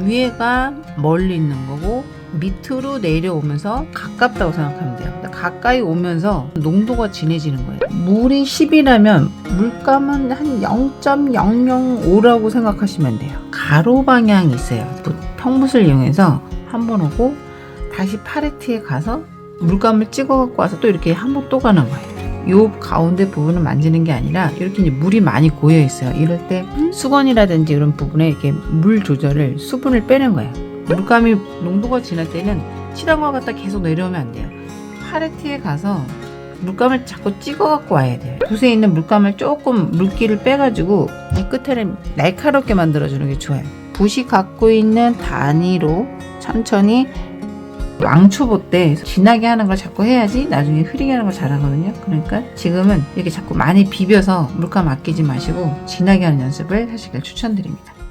위에가 멀리 있는 거고 밑으로 내려오면서 가깝다고 생각하면 돼요. 가까이 오면서 농도가 진해지는 거예요. 물이 10이라면 물감은 한 0.005라고 생각하시면 돼요. 가로 방향이 있어요. 또 평붓을 이용해서 한 번 오고 다시 팔레트에 가서 물감을 찍어 갖고 와서 또 이렇게 한 번 또 가는 거예요. 요 가운데 부분을 만지는 게 아니라 이렇게 이제 물이 많이 고여 있어요. 이럴 때 수건이라든지 이런 부분에 이렇게 물 조절을 수분을 빼는 거예요. 물감이 농도가 진할 때는 칠한과 갖다 계속 내려오면 안 돼요. 팔레트에 가서 물감을 자꾸 찍어 갖고 와야 돼요. 붓에 있는 물감을 조금 물기를 빼가지고 이 끝에를 날카롭게 만들어주는 게 좋아요. 붓이 갖고 있는 단위로 천천히 왕초보 때 진하게 하는 걸 자꾸 해야지 나중에 흐리게 하는 걸 잘하거든요. 그러니까 지금은 이렇게 자꾸 많이 비벼서 물감 아끼지 마시고 진하게 하는 연습을 하시길 추천드립니다.